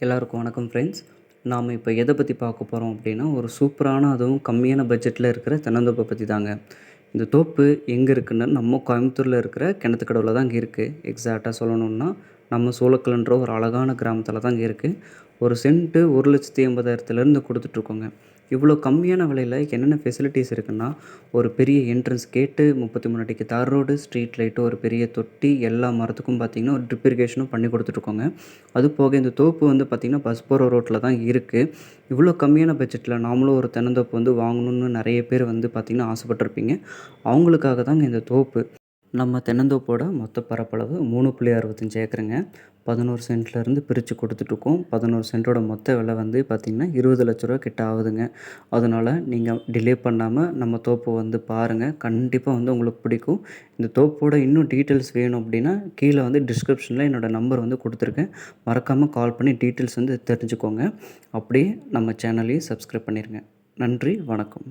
எல்லாருக்கும் வணக்கம் ஃப்ரெண்ட்ஸ் நாம் இப்போ எதை பற்றி பார்க்க போகிறோம் அப்படின்னா ஒரு சூப்பரான அதுவும் கம்மியான பட்ஜெட்டில் இருக்கிற தென்னந்தோப்பை பற்றி தாங்க இந்த தோப்பு எங்கே இருக்குன்னு நம்ம கோயம்புத்தூரில் இருக்கிற கிணத்துக்கடவுல தான் இங்கே இருக்குது எக்ஸாக்டாக சொல்லணுன்னா நம்ம சோளக்கல்ன்ற ஒரு அழகான கிராமத்தில் தான் இங்கே இருக்குது ஒரு சென்ட்டு ஒரு லட்சத்தி எண்பதாயிரத்துலேருந்து கொடுத்துட்ருக்கோங்க. இவ்வளோ கம்மியான விலையில் என்னென்ன ஃபெசிலிட்டிஸ் இருக்குன்னா ஒரு பெரிய என்ட்ரன்ஸ் கேட்டு முப்பத்தி மூணு அடிக்கு தார் ரோடு ஸ்ட்ரீட் லைட்டு ஒரு பெரிய தொட்டி எல்லா மரத்துக்கும் பார்த்திங்கன்னா ஒரு ட்ரிப் இரிகேஷனும் பண்ணி கொடுத்துட்ருக்கோங்க. அது போக இந்த தோப்பு வந்து பார்த்திங்கன்னா பஸ் போகிற ரோட்டில் தான் இருக்குது இவ்வளோ கம்மியான பட்ஜெட்டில் நாமளும் ஒரு தென்னந்தோப்பு வந்து வாங்கணும்னு நிறைய பேர் வந்து பார்த்திங்கன்னா ஆசைப்பட்டிருப்பீங்க. அவங்களுக்காக தாங்க இந்த தோப்பு. நம்ம தென்னந்தோப்போட மொத்த பரப்பளவு மூணு புள்ளி அறுபத்தஞ்சு ஏக்கருங்க. பதினோரு சென்ட்லேருந்து பிரித்து கொடுத்துட்ருக்கோம். பதினோரு சென்ட்டோட மொத்த விலை வந்து பார்த்திங்கன்னா இருபது லட்ச ரூபா கிட்ட ஆகுதுங்க. அதனால் நீங்கள் டிலே பண்ணாமல் நம்ம தோப்பை வந்து பாருங்கள் கண்டிப்பாக வந்து உங்களுக்கு பிடிக்கும். இந்த தோப்போட இன்னும் டீட்டெயில்ஸ் வேணும் அப்படின்னா கீழே வந்து டிஸ்கிரிப்ஷனில் என்னோடய நம்பர் வந்து கொடுத்துருக்கேன். மறக்காமல் கால் பண்ணி டீட்டெயில்ஸ் வந்து தெரிஞ்சுக்கோங்க. அப்படியே நம்ம சேனலையும் சப்ஸ்கிரைப் பண்ணிடுங்க நன்றி வணக்கம்.